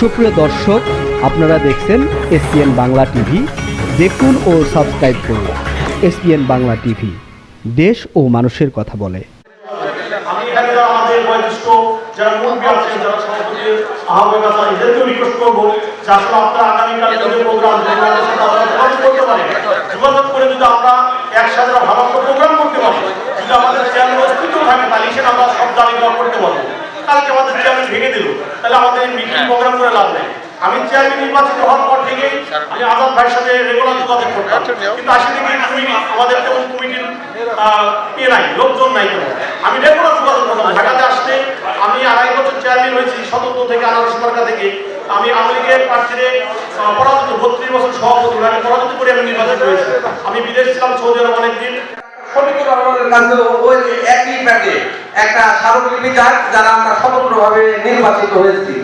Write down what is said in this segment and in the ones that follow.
সুপ্রিয় দর্শক, আপনারা দেখছেন এসপিএন বাংলা টিভি। দেখুন ও সাবস্ক্রাইব করুন এসপিএন বাংলা টিভি। দেশ ও মানুষের কথা বলে। একসাথে ভালো প্রোগ্রাম করতে পারি, যদি আমাদের অস্তিত্ব থাকে, তাহলে সেটা আমরা সব করতে পারব। কালকে আমাদের চেয়ারম্যান ভেঙে দিল। তাহলে আমাদের মিটিং প্রোগ্রাম করে লাভ নেই। আমি চেয়ারম্যান নির্বাচিত হওয়ার পর থেকে আমি আজাদ ভাইয়ের সাথে রেগুলার যোগাযোগ করতাম। কিন্তু আসলে কি কমিটি আমাদের তেমন কমিটির ইয়ে নাই লোকজন নাই তেমন আমি রেগুলার যোগাযোগ করতাম। ঢাকাতে আসতে আমি আড়াই বছর চেয়ারম্যান হয়েছি সতর্ক থেকে আনারস মার্কা থেকে। আমি আওয়ামী লীগের প্রার্থীরে আহ, পরাজিত বত্রিশ বছর সভাপতি। আমি পরাজিত করে আমি নির্বাচিত হয়েছি। আমি বিদেশ ছিলাম সৌদি আরব অনেকদিন। শফিকুর রহমানের কাছে ওই একই প্যাকে একটা স্মারকলিপি যাক যারা আমরা স্বতন্ত্রভাবে নির্বাচিত হয়েছি।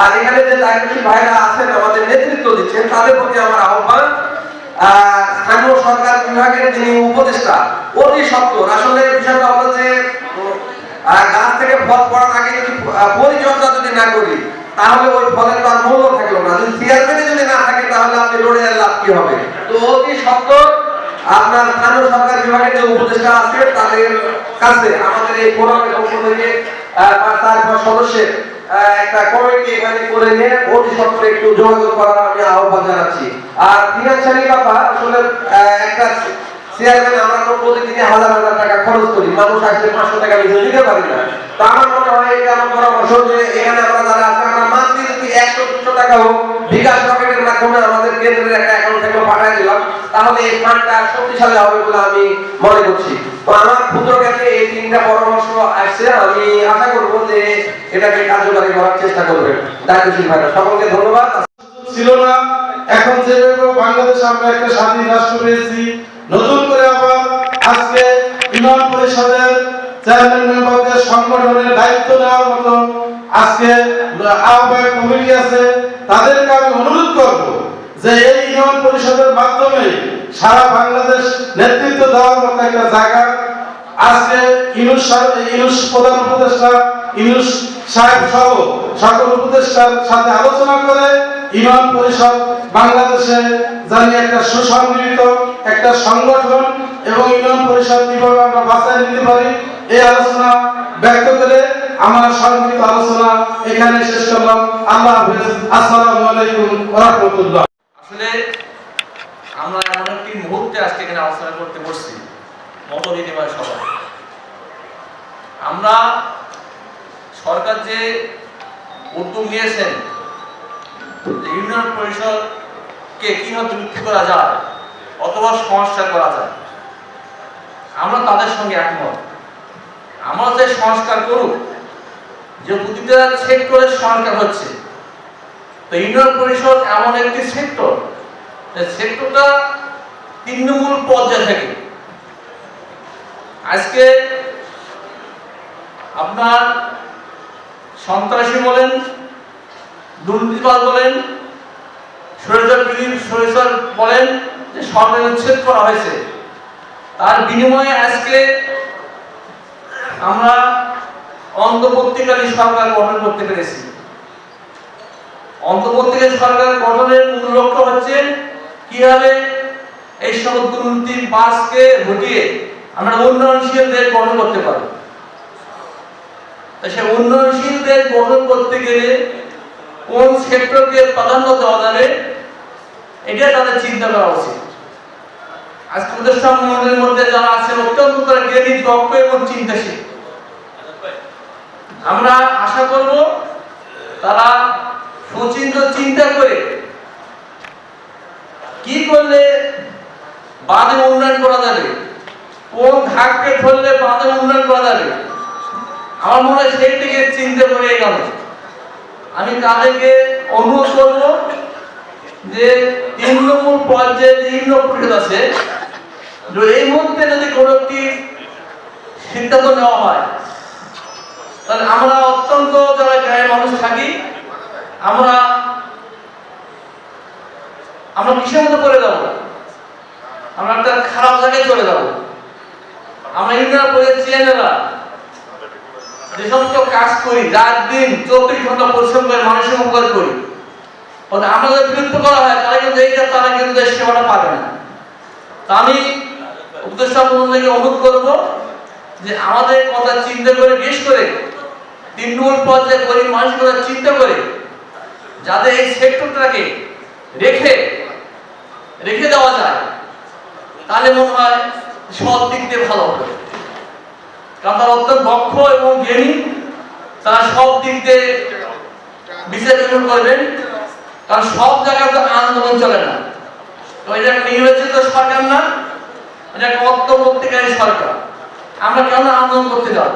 আর এখানে যে দায়িত্বশীল ভাইরা আছেন, আমাদের নেতৃত্ব দিচ্ছেন, তাদের প্রতি আমার আহ্বান। স্থানীয় সরকার বিভাগের যিনি উপদেষ্টা, অতি সত্তর আসলে বিষয়টা হলো যে গাছ থেকে ফল পড়ার আগে যদি পরিচর্যা যদি না করি, তাহলে ওই ফলের তার মূল্য থাকল না। যদি চেয়ারম্যানে যদি না থাকে, তাহলে আপনি লড়ে লাভ কি হবে? তো অতি সত্তর আপনার স্থানীয় সরকার বিভাগের যে উপদেষ্টা আছে, তাদের কাছে আমাদের এই ফোরামের পক্ষ থেকে পাঁচ সদস্যের একটা কমিটি এখানে করে নিয়ে অতি সত্তর একটু যোগাযোগ করার আমি আহ্বান জানাচ্ছি। আর ফিনান্সিয়ালি ব্যাপার আসলে একটা চেয়ারম্যান আমরা তো প্রতিদিনে হাজার হাজার টাকা খরচ করি, মানুষ আসলে পাঁচশো টাকা বেশি দিতে পারি না। তো আমার মনে হয় এটা আমার পরামর্শ যে এখানে আমরা যারা আমরা একশো দুশো টাকা হোক, বিকাশ রকেটের মাধ্যমে আমাদের কেন্দ্রের একটা পাঠিয়ে দিলাম, তাহলে এই ফান্ডটা শক্তিশালী হবে বলে আমি মনে করছি। তো আমার ক্ষুদ্র কাছে এই তিনটা পরামর্শ আসছে, আমি আশা করব যে এটাকে কার্যকরী করার চেষ্টা করবেন দায়িত্বশীল ভাইরা, সকলকে ধন্যবাদ। ছিল না, এখন যেভাবে বাংলাদেশে আমরা একটা স্বাধীন রাষ্ট্র পেয়েছি। নতুন করে আবার আজকে ইউনিয়ন পরিষদের চেয়ারম্যান মেম্বারদের সংগঠনের দায়িত্ব নেওয়ার মতো আজকে আহ্বায়ক কমিটি আছে, তাদেরকে আমি অনুরোধ করব যে এই ইউনিয়ন পরিষদের মাধ্যমে সারা বাংলাদেশ নেতৃত্ব দেওয়ার মতো একটা জায়গা, আজকে ইউনুস ইউনুস প্রধান উপদেষ্টা ইউনুস সাহেব সহ সকল উপদেষ্টার সাথে আলোচনা করে ইমাম পরিষদ বাংলাদেশে জানি একটা সুসংগঠিত, একটা সংগঠন এবং ইমাম পরিষদ কীভাবে আমরা বাঁচায় নিতে পারি, এই আলোচনা ব্যক্ত করে আমার সংক্ষিপ্ত আলোচনা এখানে শেষ করলাম। আল্লাহ হাফেজ। আসসালামু আলাইকুম রাহমাতুল্লাহ। আমরা এমন একটি মুহূর্তে আজকে এখানে আলোচনা করতে বসছি। মত আমরা সরকার যে উদ্যোগ নিয়েছেন ইউনিয়ন পরিষদকে করা যায় অথবা সংস্কার করা যায়, আমরা তাদের সঙ্গে একমত। আমরা যে সংস্কার করুক, যে প্রতিটা সেক্টরের সংস্কার হচ্ছে, তো ইউনিয়ন পরিষদ এমন একটি সেক্টর সেক্টরটা তৃণমূল পর্যায়ে থাকে। আজকে আপনার সন্ত্রাসী বলেন দুর্নীতিবাদ বলেন বিলীন সরিষার বলেন যে সরকার উচ্ছেদ করা হয়েছে। তার বিনিময়ে আজকে আমরা অন্তর্বর্তীকালীন সরকার গঠন করতে পেরেছি। অন্তর্বর্তীকালীন সরকার গঠনের মূল লক্ষ্য হচ্ছে কীভাবে এই বাসকে হটিয়ে আমরা উন্নয়নশীল দেশ গঠন করতে সে উন্নয়নশীল দেশ গঠন করতে গেলে কোন সেক্টরকে প্রাধান্য দেওয়া যাবে, এটা তাদের চিন্তা করা উচিত। আজকে মন্ডলের মধ্যে যারা আছেন, অত্যন্ত তারা জ্ঞানী, দক্ষ এবং চিন্তাশীল। আমরা আশা করব তারা সুচিন্ত, চিন্তা করে করলে বাঁধে উন্নয়ন করা যাবে। কোন ঘাটকে ধরলে বাঁধে উন্নয়ন করা যাবে? আমার মনে হয় সেই থেকে চিন্তা করে এগোনো আমি তাদেরকে অনুরোধ করব যে তৃণমূল পর্যায়ে ইউনিয়ন পরিষদ আছে এই মুহূর্তে যদি কোনো একটি সিদ্ধান্ত নেওয়া হয়, তাহলে আমরা অত্যন্ত যারা গ্রামের মানুষ থাকি, আমরা আমরা কিসের মধ্যে পড়ে যাব। আমরা একটা খারাপ জায়গায় চলে যাব। আমরা ইউনিয়ন পরিষদ চেয়ারম্যানরা যে সমস্ত কাজ করি, রাত দিন চব্বিশ ঘণ্টা পরিশ্রম করে মানুষের উপকার করি। যদি বিরক্ত করা হয়, তারা কিন্তু এইটা তারা কিন্তু এই সেবাটা পাবে না। তা আমি উপদেষ্টা মন্ডলীকে অনুরোধ করব যে আমাদের কথা চিন্তা করে, বিশেষ করে তৃণমূল পর্যায়ে গরিব মানুষগুলো চিন্তা করে যাতে এই সেক্টরটাকে রেখে রেখে দেওয়া যায়। তাহলে মনে হয় সব দিক দিয়ে ভালো হবে। কারণ তারা অত্যন্ত দক্ষ এবং জ্ঞানী। তারা সব দিক দিয়ে বিচার করবেন কারণ সব জায়গায় তো আন্দোলন চলে না। তো এটা একটা নির্বাচিত সরকার না, এটা একটা সরকার। আমরা কেন আন্দোলন করতে যাব?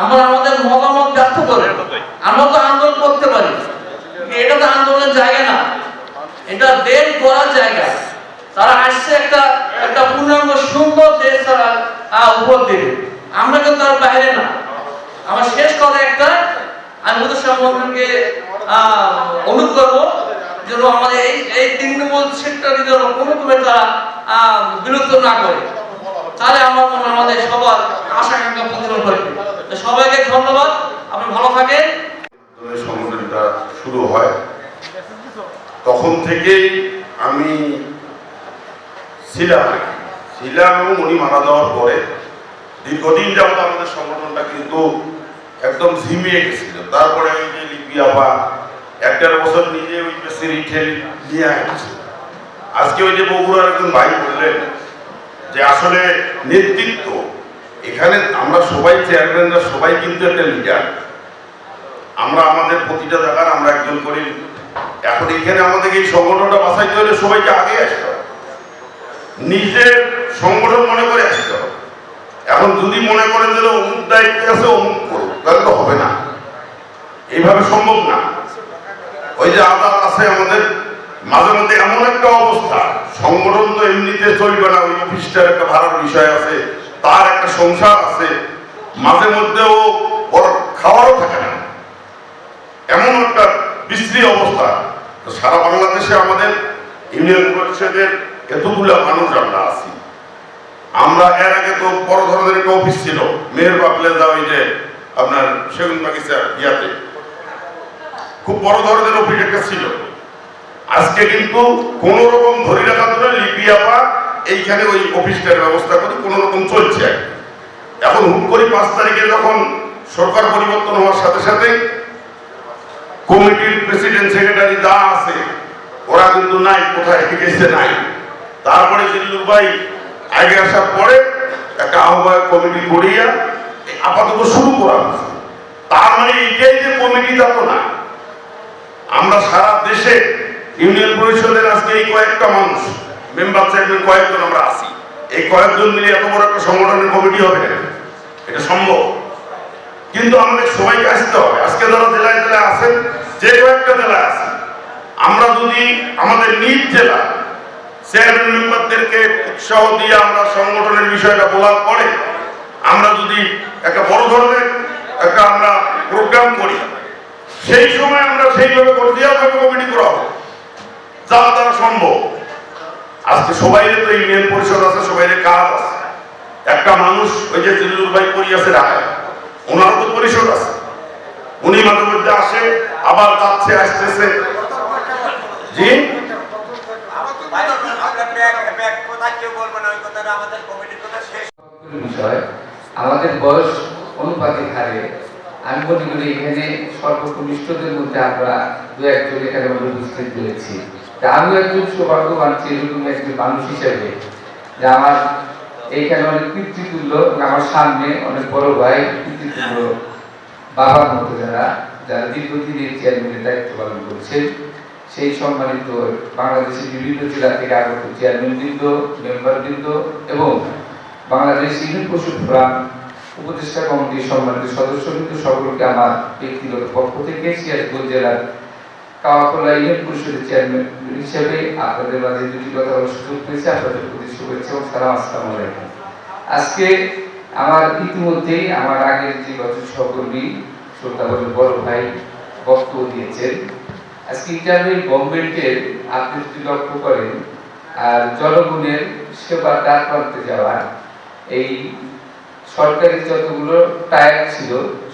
আমরা আমাদের মতামত ব্যক্ত করে। আমরা তো আন্দোলন করতে পারি। এটা তো আন্দোলনের জায়গা না। এটা দেশ গড়ার জায়গা। তারা আসছে একটা একটা পূর্ণাঙ্গ সুন্দর দেশ তারা আহ, উপহার দেবে। আমরা কিন্তু তার বাইরে না। আমার শেষ কথা একটা আমি মোদী সম্বন্ধকে অনুরোধ করব যেন আমাদের এই এই তৃণমূল সেক্টরের জন্য কোনো রকমে তারা বিরক্ত না করে। তাহলে আমার মনে আমাদের সবার আশা আকাঙ্ক্ষা পূরণ করবে সবাইকে ধন্যবাদ। আপনি ভালো থাকেন। সংগঠনটা শুরু হয় তখন থেকেই আমি ছিলাম ছিলাম এবং উনি মারা যাওয়ার পরে দীর্ঘদিন যাবত আমাদের সংগঠনটা কিন্তু একদম ঝিমিয়ে গেছিল। তারপরে ওই যে লিপিয়া বা একটার বছর নিজে ওই বেশি রিটেল নিয়ে আসছে আজকে ওই যে বগুড়ার একজন ভাই বললেন যে আসলে নেতৃত্ব, এখানে আমরা সবাই চেয়ারম্যানরা সবাই কিন্তু একটা লিডার আমরা আমাদের প্রতিটা জায়গার আমরা একজন করি এখন এখানে আমাদের এই সংগঠনটা বাঁচাইতে হলে সবাইকে আগে আসতে হবে। নিজের সংগঠন মনে করে আসতে হবে। এখন যদি মনে করেন যে অমুক দায়িত্বে আছে, অমুক করুক, তাহলে তো হবে না। এইভাবে সম্ভব না। ওই যে আদালত আছে আমাদের, মাঝে মধ্যে এমন একটা অবস্থা, সংগঠন তো এমনিতে চলবে না, ওই অফিসটার একটা ভাড়ার বিষয় আছে, তার একটা সংসার আছে, মাঝে মধ্যেও ওর খাওয়ারও থাকে না। এমন একটা বিশ্রী অবস্থা। সারা বাংলাদেশে আমাদের ইউনিয়ন পরিষদের এতগুলা মানুষ আমরা আছি। আমরা এর আগে তো বড় ধরনের একটা অফিস ছিল মেয়ের বাপলে যাও এই যে আপনার সেগুন বাগিচার ইয়াতে। খুব বড় ধরনের অফিস একটা ছিল। আজকে কিন্তু কোন রকম ধরে রাখার জন্য লিপিয়াপা এইখানে ওই অফিসটার ব্যবস্থা করে কোন রকম চলছে। এখন হুট করে পাঁচ তারিখে যখন সরকার পরিবর্তন হওয়ার সাথে সাথে কমিটির প্রেসিডেন্ট সেক্রেটারি যা আছে, ওরা কিন্তু নাই, কোথায় গেছে নাই। তারপরে জিল্লুর ভাই আগে আসার পরে একটা আহ্বায়ক কমিটি করিয়া আপাতত শুরু করা হয়েছে। তার মানে এটাই যে কমিটি তা তো না। আমরা সারা দেশে ইউনিয়ন পরিষদের আজকে এই কয়েকটা মানুষ, মেম্বার চেয়ারম্যান কয়েকজন আমরা আছি। এই কয়েকজন মিলে এত বড় একটা সংগঠনের কমিটি হবে এটা সম্ভব। কিন্তু আমাদের সবাইকে আসতে হবে। আজকে যারা জেলায় জেলায় আছেন, যে কয়েকটা জেলায় আছেন, আমরা যদি আমাদের নিজ জেলা মেম্বারদেরকে উৎসাহ দিয়ে আমরা সংগঠনের বিষয়টা বলার পরে আমরা যদি একটা বড় ধরনের একটা আমরা প্রোগ্রাম করি, সেই সময় আমরা সেইভাবে করে দেওয়াভাবে কমিটি করা হবে। যা দ্বারা সম্ভব। আজকে সবাই তো ইউনিয়ন পরিষদ আছে সবাই কাজ আছে। একটা মানুষ, ওই যে জিল্লুর ভাই করিয়াছে ঢাকায়, ওনারও তো পরিষদ আছে। উনি মাঝে মধ্যে আসে, আবার যাচ্ছে, আসতেছে। জি? আমাদের বয়স অনুপাতিক হারে আমি মনে করি এখানে সর্বকনিষ্ঠদের মধ্যে আমরা দু একজন এখানে উপস্থিত হয়েছি আমি একজন সৌভাগ্যবান এরকম একজন মানুষ হিসেবে। যে আমার এইখানে অনেক পিতৃতুল্য এবং আমার সামনে অনেক বড় ভাই, পিতৃতুল্য বাবার মতো যারা যারা দীর্ঘদিনের চেয়ারম্যানের দায়িত্ব পালন করছেন। সেই সম্মানিত বাংলাদেশের বিভিন্ন জেলা থেকে আগত চেয়ারম্যান বৃন্দ মেম্বার এবং বাংলাদেশ ইউনিয়ন পশু ফোরাম উপদেষ্টা কমিটির সম্মানিত সদস্য কিন্তু সকলকে আমার ব্যক্তিগত পক্ষ থেকে সিরাজগঞ্জ জেলার কাওয়াকোলা ইউনিয়ন পরিষদের চেয়ারম্যান হিসেবে আপনাদের মাঝে দুটি কথা বলার সুযোগ পেয়েছি। আপনাদের প্রতি শুভেচ্ছা এবং সালাম, আসসালামু আলাইকুম। আজকে আমার ইতিমধ্যেই আমার আগের যে বছর সহকর্মী শ্রোতাবল বড় ভাই বক্তব্য দিয়েছেন আজকে ইন্টারনেট গভর্নমেন্টের আপনি লক্ষ্য করেন, আর জনগণের সেবা দ্বার প্রান্তে যাওয়া এই সরকারি যতগুলো টায়ার ছিল,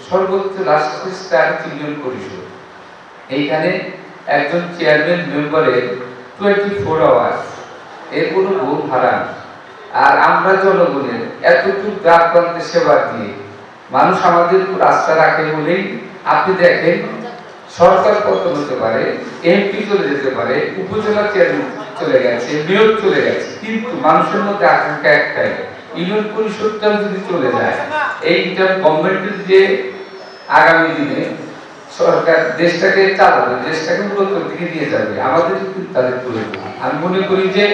সর্বোচ্চ লাস্ট স্টার ইউনিয়ন পরিষদ। এইখানে একজন চেয়ারম্যান মেম্বারের টোয়েন্টি ফোর আওয়ার্স এর কোনো ঘুম হারাম আর আমরা জনগণের এতটুকু দ্বার প্রান্তে সেবা দিয়ে, মানুষ আমাদের উপর আস্থা রাখে বলেই আপনি দেখেন সরকার পতন হতে পারে এমপি চলে যেতে পারে, উপজেলা চেয়ারম্যান চলে গেছে মেয়র চলে গেছে, কিন্তু মানুষের মধ্যে আকাঙ্ক্ষা একটাই ইউনিয়ন পরিষদটা যদি চলে যায় এইটা গভর্নমেন্টের যে আগামী দিনে সরকার দেশটাকে চালাবে, দেশটাকে মূলত দিকে নিয়ে যাবে, আমাদের তাদের প্রয়োজন। আমি মনে করি যে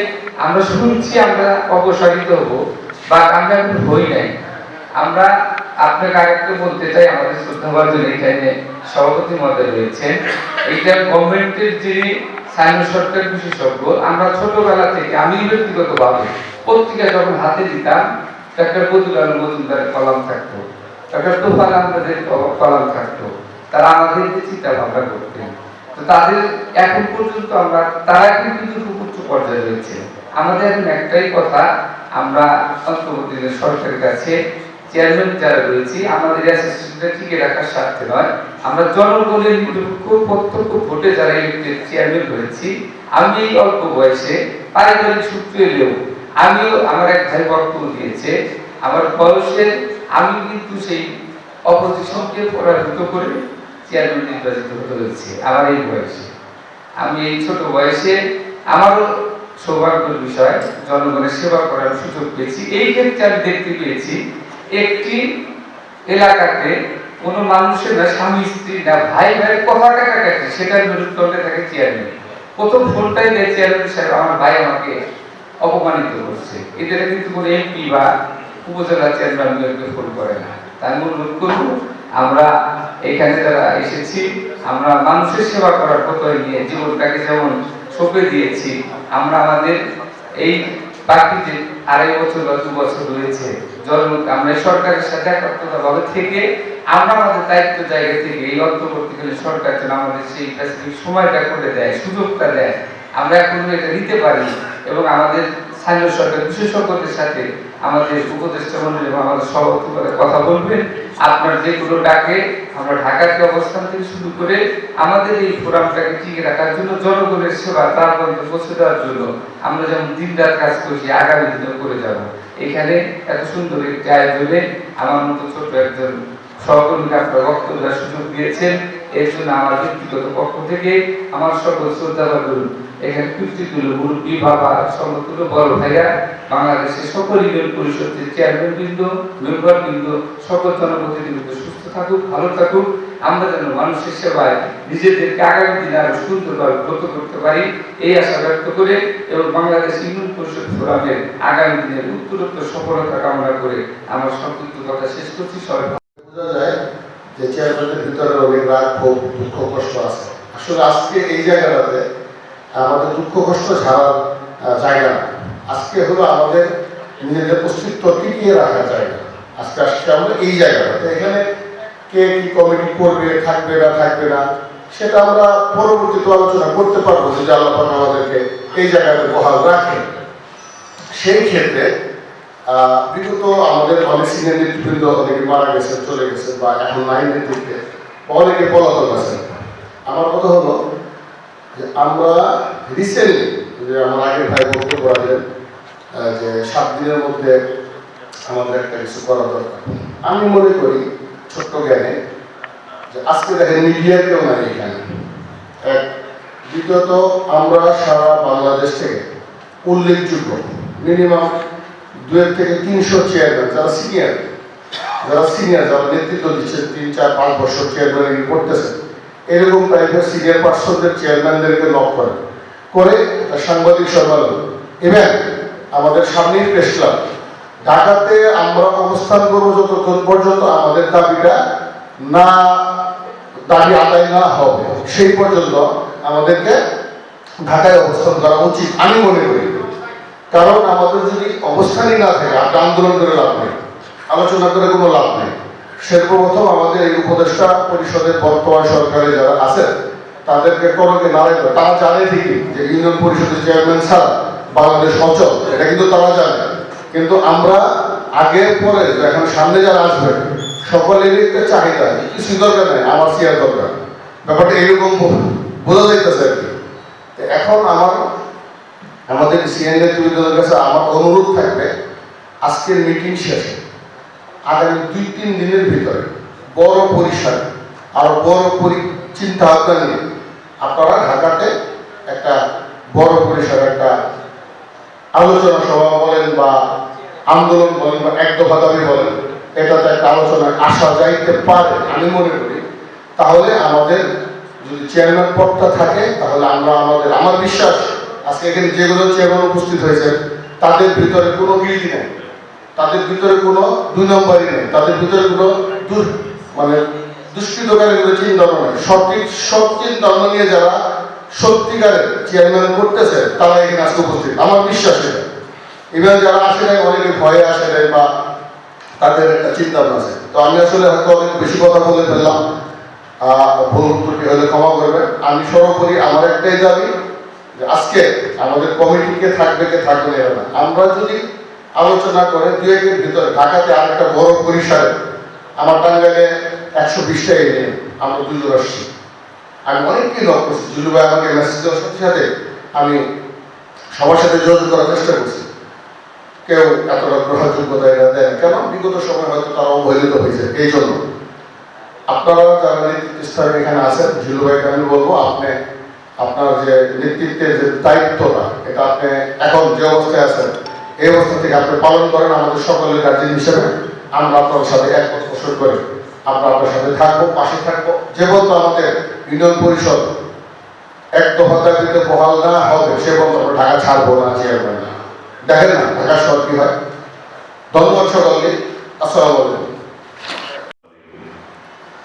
আমরা শুনছি আমরা অপসারিত হব বা আমরা এখন হই নাই। আমরা আপনাকে আরেকটা বলতে চাই, আমাদের শ্রদ্ধাভাজন এখানে সভাপতি মহোদয় রয়েছেন। এইটা গভর্নমেন্টের যিনি সরকার বিশেষজ্ঞ, আমরা ছোটবেলা থেকে, আমি ব্যক্তিগতভাবে পত্রিকা যখন হাতে দিতাম, ডাক্তার বদুলাল মজুমদারের কলাম থাকতো, ডাক্তার তোফাল আহমেদের কলাম থাকতো, তারা আমাদের চিন্তা ভাবনা করতেন। তো তাদের এখন পর্যন্ত আমরা, তারা কিন্তু খুব উচ্চ পর্যায়ে রয়েছে। আমাদের এখন একটাই কথা, আমরা অন্তর্বর্তীকালীন সরকারের কাছে চেয়ারম্যান যারা রয়েছি, আমাদের অ্যাসিস্ট্যান্টটা টিকে রাখার স্বার্থে নয়। আমরা জনগণের প্রত্যক্ষ ভোটে যারা ইলেক্টেড চেয়ারম্যান হয়েছি, আমি এই অল্প বয়সে পারিবারিক সূত্র এলেও আমিও আমার এক ভাই বক্তব্য দিয়েছে, আমার বয়সে আমি কিন্তু সেই অপোজিশনকে পরাজিত করে চেয়ারম্যান নির্বাচিত হতে হয়েছে, আমার এই বয়সে। আমি এই ছোট বয়সে আমারও সৌভাগ্যের বিষয়, জনগণের সেবা করার সুযোগ পেয়েছি, এই ক্ষেত্রে আমি দেখতে পেয়েছি একটি এলাকাতে কোন মানুষের না স্বামী, স্ত্রী না ভাই ভাইয়ের কথা কাটাকাটি সেটার মেরুদণ্ডে থাকে চেয়ারম্যান প্রথম ফোনটাই দেয় চেয়ারম্যান সাহেব, আমার ভাই আমাকে অপমানিত করছে। এদের কিন্তু কোনো এমপি বা উপজেলা চেয়ারম্যান মেয়রকে ফোন করে না। আমি অনুরোধ করব আমরা এখানে যারা এসেছি, আমরা মানুষের সেবা করার প্রত্যয় নিয়ে জীবনটাকে যেমন সঁপে দিয়েছি, আমরা আমাদের এই বাকি যে আড়াই বছর বা দু বছর রয়েছে আমরা সরকারের সাথে একাত্মতাভাবে থেকে আমাদের দায়িত্ব জায়গা থেকে এই সরকার যেন আমাদের সেই সময়টা করে দেয়, সুযোগটা দেয়। আমরা এখন এটা নিতে পারি এবং আমাদের স্থানীয় সরকার বিশেষজ্ঞদের সাথে আমাদের উপদেষ্টা মন্ডলী এবং আমাদের সভাপতি কথা বলবেন। আপনার যেগুলো ডাকে, আমরা ঢাকাকে অবস্থান থেকে শুরু করে আমাদের এই ফোরামটাকে টিকে রাখার জন্য জনগণের সেবা তার পর্যন্ত পৌঁছে দেওয়ার জন্য আমরা যেমন দিন রাত কাজ করছি, আগামী দিনে করে যাব। এখানে এত সুন্দর একটি আয়োজনে আমার মতো ছোট একজন সহকর্মী আপনার বক্তব্য সুযোগ দিয়েছেন। এর জন্য আমার ব্যক্তিগত পক্ষ থেকে আমার সকল শ্রদ্ধা বাদুল এখানে কৃষ্টিতুল্য মুরব্বী বাবা, সমতুল্য বড় ভাইয়া, বাংলাদেশের সকল ইউনিয়ন পরিষদের চেয়ারম্যান বৃন্দ মেম্বার বৃন্দ, সকল জনপ্রতিনিধিবৃন্দ সুস্থ থাকুক, ভালো থাকুক। আমরা যেন মানুষের সেবায় নিজেদেরকে আগামী দিনে আরও সুন্দরভাবে ব্রত করতে পারি, এই আশা ব্যক্ত করে এবং বাংলাদেশ ইউনিয়ন পরিষদ ফোরামের আগামী দিনের উত্তরোত্তর সফলতা কামনা করে আমার সংক্ষিপ্ত কথা শেষ করছি। সবাই বোঝা যায় যে চেয়ারম্যানের ভিতরে অনেক রাগ, ক্ষোভ, দুঃখ, কষ্ট আছে। আসলে আজকে এই জায়গাটাতে আমাদের দুঃখ, কষ্ট ছাড়ার জায়গা না। আজকে হলো আমাদের নিজেদের অস্তিত্ব টিকিয়ে রাখার জায়গা। আজকে আজকে আমরা এই জায়গাটাতে। এখানে কে কি কমিটি করবে, থাকবে না থাকবে না, সেটা আমরা পরবর্তীতে আলোচনা করতে পারব যদি আল্লাহ আমাদেরকে এই জায়গাতে বহাল রাখে সেই ক্ষেত্রে বিগত আমাদের অনেক সিনিয়র নেতৃবৃন্দ অনেকে মারা গেছেন, চলে গেছেন বা এখন নাই নেতৃত্বে। অনেকে পলাতক আছেন। আমার কথা হলো যে আমরা রিসেন্টলি যে আমার আগের ভাই বক্তব্য রাখলেন যে সাত দিনের মধ্যে আমাদের একটা কিছু করা দরকার। আমি মনে করি ছোট্ট জ্ঞানে যে আজকে দেখেন মিডিয়া কেউ নাই এখানে। এক, দ্বিতীয়ত আমরা সারা বাংলাদেশ থেকে উল্লেখযোগ্য মিনিমাম দুয়ের থেকে তিনশো চেয়ারম্যান যারা সিনিয়র যারা সিনিয়র যারা নেতৃত্ব দিচ্ছে, তিন, চার, পাঁচ বছর চেয়ারম্যান করতেছে এরকম টাইপের সিনিয়র পার্সনদের চেয়ারম্যানদেরকে লক করে। করে সাংবাদিক সম্মেলন এবং আমাদের সামনেই প্রেস ক্লাব ঢাকাতে আমরা অবস্থান করব যতক্ষণ পর্যন্ত আমাদের দাবিটা না, দাবি আদায় না হবে। সেই পর্যন্ত আমাদেরকে ঢাকায় অবস্থান করা উচিত। আমি মনে করি। কারণ আমাদের যদি অবস্থানই না থাকে আপনি আন্দোলন করে লাভ নেই, আলোচনা করে কোনো লাভ নেই, সর্বপ্রথম আমাদের এই উপদেষ্টা পরিষদের বর্তমান সরকারে যারা আছেন, তাদেরকে করকে নাড়াই দেবে। তারা জানে ঠিকই যে ইউনিয়ন পরিষদের চেয়ারম্যান ছাড়া বাংলাদেশ অচল, এটা কিন্তু তারা জানে কিন্তু আমরা আগে পরে এখন সামনে যারা আসবে, সকলেরই একটা চাহিদা, কিছুই দরকার নেই আমার চেয়ার দরকার ব্যাপারটা এরকম বোঝা যাইতেছে আর কি এখন আমার আমাদের সিএন নেতৃবৃন্দের কাছে আমার অনুরোধ থাকবে, আজকের মিটিং শেষে, আগামী দুই তিন দিনের ভিতরে বড় পরিসরে আর বড় পরি চিন্তা নিয়ে আপনারা ঢাকাতে একটা বড় পরিসরে একটা আলোচনা সভা বলেন বা আন্দোলন বলেন বা এক দফা দাবি বলেন, এটাতে একটা আলোচনা আসা যাইতে পারে আমি মনে করি। তাহলে আমাদের যদি চেয়ারম্যান পদটা থাকে, তাহলে আমরা আমাদের, আমার বিশ্বাস আজকে এখানে যেগুলো চেয়ারম্যান উপস্থিত হয়েছে তাদের ভিতরে কোনো গিল্টি নেই। তাদের ভিতরে কোনো দুই নম্বরই নেই। তাদের ভিতরে কোনো মানে দুষ্কৃতকারী কোনো চিন্তা ভাবনা নেই। সঠিক, সব চিন্তা ভাবনা নিয়ে যারা সত্যিকারের চেয়ারম্যান করতেছে, তারা এখানে আজকে উপস্থিত। আমার বিশ্বাস এটা এবার যারা আসে নাই, অনেকে ভয়ে আসে নাই বা তাদের একটা চিন্তা আছে। তো আমি আসলে হয়তো অনেক বেশি কথা বলে ফেললাম। ভুল ত্রুটি হলে ক্ষমা করবেন। আমি সর্বোপরি আমার একটাই দাবি আজকে আমাদের কমিটি কে থাকবে কে থাকবে না না। আমরা যদি আলোচনা করে দু একের ভিতরে, ঢাকাতে আরেকটা বড় পরিসরে, আমার টাঙ্গাইলে একশো বিশটা এরিয়া আমরা দুজন আসছি। আমি অনেককে নক করছি। জুলু ভাই আমাকে মেসেজ দেওয়ার সাথে সাথে আমি সবার সাথে যোগাযোগ করার চেষ্টা করছি। কেউ এতটা গ্রহণযোগ্যতা এটা দেন কেন? বিগত সময় হয়তো তারা অবহেলিত হয়েছে এই জন্য আপনারা যারা নেতৃত্ব স্থানে এখানে আছেন ঝিলু ভাইকে আমি বলব, আপনি আপনার যে নেতৃত্বের যে দায়িত্বটা, এটা আপনি এখন যে অবস্থায় আছেন, এই অবস্থা থেকে আপনি পালন করেন আমাদের সকলের গার্জেন হিসেবে। আমরা আপনার সাথে একমত পোষণ করি। আমরা আপনার সাথে থাকব, পাশে থাকব। যে বলতো আমাদের ইউনিয়ন পরিষদ এক দফা দাবিতে বহাল না হবে, সে বলতো আমরা ঢাকা ছাড়বো না চেয়ারম্যান না। দেখেন না, ঢাকা শহর কি হয়? ধন্যবাদ সকলকে। আসসালামু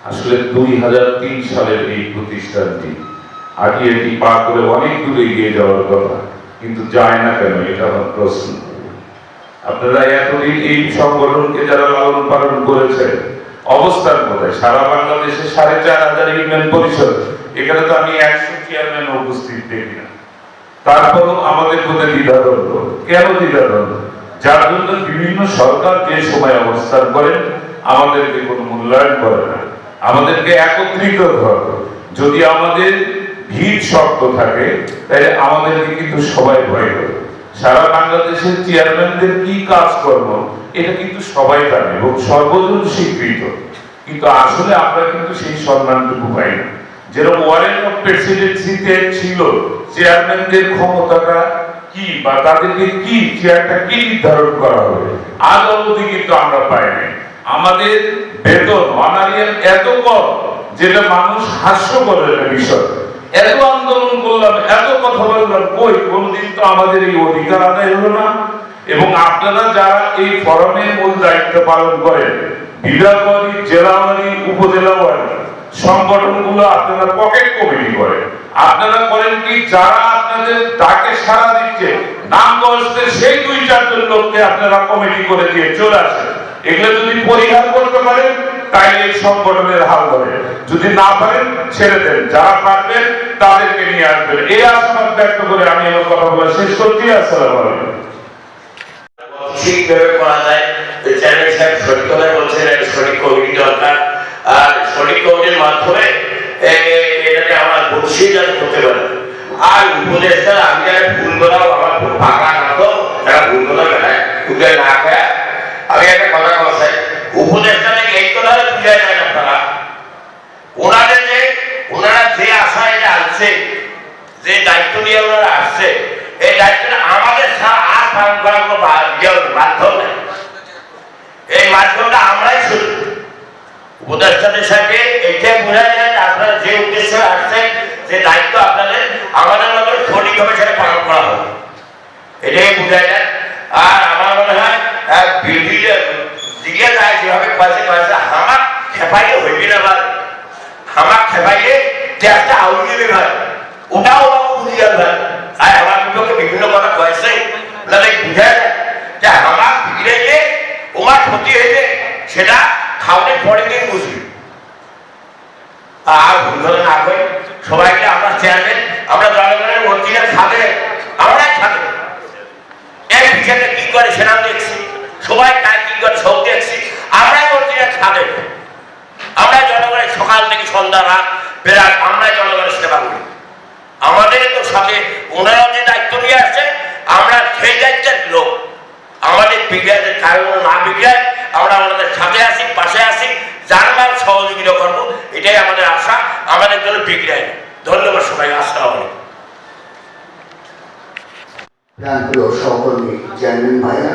আসলে দুই হাজার তিন সালের এই প্রতিষ্ঠানটি আগে এটি পার করে অনেক দূরে এগিয়ে যাওয়ার কথা, কিন্তু যায় না কেন? এটা আমার প্রশ্ন। আপনারা এতদিন এই সংগঠনকে যারা লালন পালন করেছেন অবস্থান কোথায়? সারা বাংলাদেশে সাড়ে চার হাজার ইউনিয়ন পরিষদ, এখানে তো আমি একশো চেয়ারম্যান উপস্থিত দেখি না। তারপরও আমাদের মধ্যে দ্বিধাদ্বন্দ্ব? কেন দ্বিধাদ্বন্দ্ব? যার জন্য বিভিন্ন সরকার যে সময় অবস্থান করেন আমাদেরকে কোনো মূল্যায়ন করে না। আমাদেরকে একত্রিত ধরে যদি আমাদের ভিড় শক্ত থাকে তাহলে আমাদেরকে কিন্তু সবাই ভয় করে। সারা বাংলাদেশের চেয়ারম্যানদের কি কাজ করব এটা কিন্তু সবাই জানে এবং সর্বজন স্বীকৃত। কিন্তু আসলে আমরা কিন্তু সেই সম্মানটুকু পাই না। যেরকম ওয়ারেন্ট অফ প্রেসিডেন্সিতে ছিল, চেয়ারম্যানদের ক্ষমতাটা কি বা তাদেরকে কি চেয়ারটা কি নির্ধারণ করা হবে, আজ অবধি কিন্তু আমরা পাই নাই। আমাদের বেতন অনারিয়ান এত কম, যেটা মানুষ হাস্যকর একটা বিষয় এত আন্দোলন করলাম, এত কথা বললাম, কই? কোনদিন তো আমাদের এই অধিকার আদায় হলো না। এবং আপনারা যারা এই ফরমের মূল দায়িত্ব পালন করেন বিভাগওয়ারি জেলাওয়ারি উপজেলাওয়ারি সংগঠনগুলো আপনারা পকেট কমিটি করেন। আপনারা করেন কি? যারা আপনাদের ডাকে সাড়া দিচ্ছে নাম বয়সের সেই দুই চারজন লোককে আপনারা কমিটি করে দিয়ে চলে আসেন। এগুলো যদি পরিহার করতে পারেন তাইলে সংগঠনের হাল ধরে। যদি না পারেন, ছেড়ে দেন। যারা পারবেন, তাদেরকে নিয়ে আসবেন। এই আশাবাদ ব্যক্ত করে আমি আমার কথা শেষ করছি। আসসালামু আলাইকুম। ঠিকভাবে করা যায় তো চেয়ারম্যান সাহেব সঠিক কথা বলছেন, একটা সঠিক কমিটি দরকার। আর সঠিক কমিটির মাধ্যমে এটাকে আমরা বসিয়ে যাতে করতে পারি। আর উপদেশটা আমি যারা ভুল কথা আমার খুব ফাঁকা থাকতো যারা ভুল কথা বেড়ায় খুঁজে না খায়, আমি একটা কথা বলছি। উপদেশটা এই কথা বুঝে যায় আপনারা ওনাদের যে, ওনারা যে আশায় যে আসছে যে দায়িত্ব নিয়ে ওনারা আসছে, এই দায়িত্বটা আমাদের আর পালন করার কোনো ইয়ে মাধ্যম নেই। এই মাধ্যমটা আমরাই শুরু উপদেষ্টাদের সাথে এইটাই বোঝা যায় যে আপনারা যে উদ্দেশ্যে আসছেন, যে দায়িত্ব আপনাদের, আমাদের মতো সঠিকভাবে সেটা পালন করা হবে এটাই বোঝা যায়। আর আমার মনে হয় বিরোধীরা দিকে যায় যেভাবে কয়েছে কয়েছে আমার খেপাইলে হইবি না আমার খেপাইলে যে একটা আউল দিবে ভাই। ওটাও বাবু বুঝি ভাই। আর আমার দুটোকে বিভিন্ন কথা কয়েছে তাহলে বুঝা যায় যে আমার বিগড়াইলে ওমার ক্ষতি হয়েছে সেটা খাওয়ালে পরে দিন বুঝবি আর ভুল ধরে না হয় সবাইকে আমরা চেয়ারম্যান আমরা জনগণের মন্ত্রীরা খাবে। আমরাই খাবে। এক বিঘাতে কি করে সেটাও দেখছি। সবাই কাজ কি করে সব দেখছি। আমরাই মন্ত্রীরা খাবে। আমরা জনগণের সকাল থেকে সন্ধ্যা রাত বেড়া আমরা জনগণের সেবা করি। আমাদের তো সাথে ওনারা যে দায়িত্ব নিয়ে আসছে, আমরা সেই দায়িত্বের লোক। আমাদের বিজ্ঞানের কারণ না বিজ্ঞান আমরা আমাদের সাথে আসি পাশে আছি জানবার সহযোগিতা করব, এটাই আমাদের আশা, আমাদের জন্য বিজ্ঞান ধন্যবাদ সবাই আসসালাম আলাইকুম। প্রাণপ্রিয় সহকর্মী, চেয়ারম্যান ভাইয়া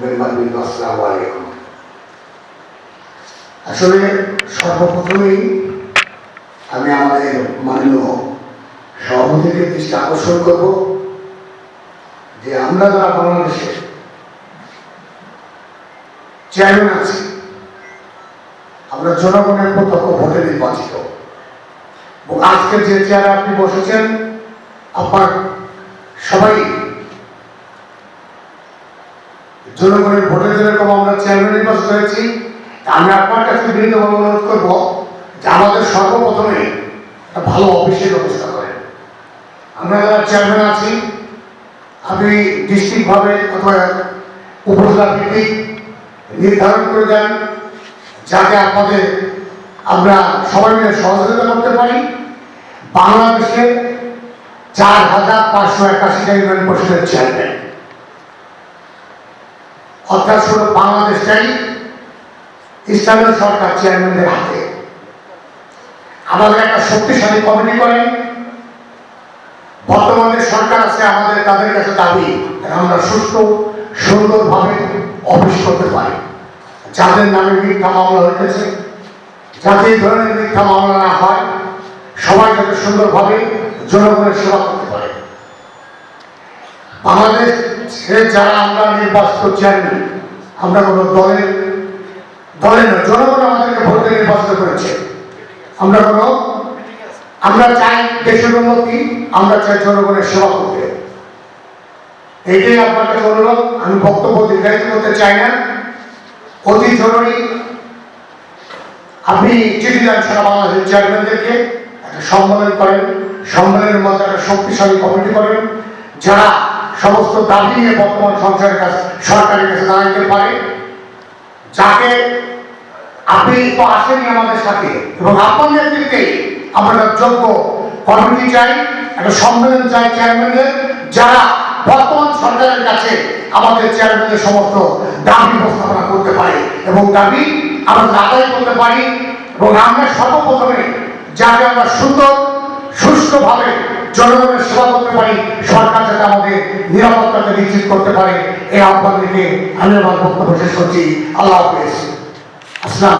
মেম্বার মেম্বারবৃন্দ আসসালামু আলাইকুম। আসলে সর্বপ্রথমেই আমি আমাদের মাননীয় সভাপতিকে দৃষ্টি আকর্ষণ করব যে আমরা যারা বাংলাদেশে চেয়ারম্যান আছি, আমরা জনগণের প্রত্যক্ষ ভোটে নির্বাচিত। আজকে যে চেয়ারে আপনি বসেছেন, আপনার সবাই জনগণের ভোটে যেরকম আমরা চেয়ারম্যান নির্বাচিত হয়েছি আমি আপনার কাছে বিনীতভাবে অনুরোধ করব যে আমাদের সর্বপ্রথমে একটা ভালো অফিসের ব্যবস্থা করেন। আমরা যারা চেয়ারম্যান আছি, আপনি ডিস্ট্রিক্টভাবে অথবা উপজেলা ভিত্তিক নির্ধারণ করে দেন, যাতে আপনাদের আমরা সবাই মিলে সহযোগিতা করতে পারি। বাংলাদেশে চার হাজার পাঁচশো একাশিটা ইউনিয়ন পরিষদের চেয়ারম্যান অর্থাৎ শুধু বাংলাদেশটাই স্থানীয় সরকার চেয়ারম্যানদের হাতে। আমাদের একটা শক্তিশালী কমিটি করেন বর্তমানে সরকার আছে, আমাদের তাদের কাছে দাবি আমরা সুস্থ, সুন্দরভাবে অফিস করতে পারি। যাদের নামে মিথ্যা মামলা হইতেছে, যাতে এই ধরনের মিথ্যা মামলা না হয়, সবাই যাতে সুন্দরভাবে জনগণের সেবা করতে পারে। বাংলাদেশ যারা আমরা নির্বাচিত চেয়ারম্যান আমরা কোনো দলের দলের নয় জনগণ আমাদেরকে ভোটে নির্বাচিত করেছে। আমরা কোনো, আমরা চাই দেশের উন্নতি, আমরা চাই জনগণের সেবা করতে। এইটাই আপনার কাছে অনুরোধ, আমি বক্তব্য দীর্ঘায়িত করতে চাই না। অতি জরুরি, আপনি চিঠি দেন সারা বাংলাদেশের চেয়ারম্যানদেরকে, একটা সম্মেলন করেন। সম্মেলনের মধ্যে একটা শক্তিশালী কমিটি করেন, যারা সমস্ত দাবি নিয়ে বর্তমান সংসদের কাছে, সরকারের কাছে দাঁড়াইতে পারে। যাকে আপনি তো আসেনি আমাদের সাথে এবং আপনার নেতৃত্বে আমরা যোগ্য কমিটি চাই, একটা সম্মেলন চাই চেয়ারম্যানদের যারা বর্তমান সরকারের কাছে আমাদের চেয়ারম্যানদের সমস্ত দাবি উপস্থাপনা করতে পারে এবং দাবি আমরা আদায় করতে পারি এবং আমরা সর্বপ্রথমে যাতে আমরা সুন্দর, সুষ্ঠুভাবে জনগণের সেবা করতে পারি সরকার যাতে আমাদের নিরাপত্তাকে নিশ্চিত করতে পারে, এই আহ্বান আমি আমার বক্তব্য শেষ করছি। আল্লাহ হাফেজ। আসসালাম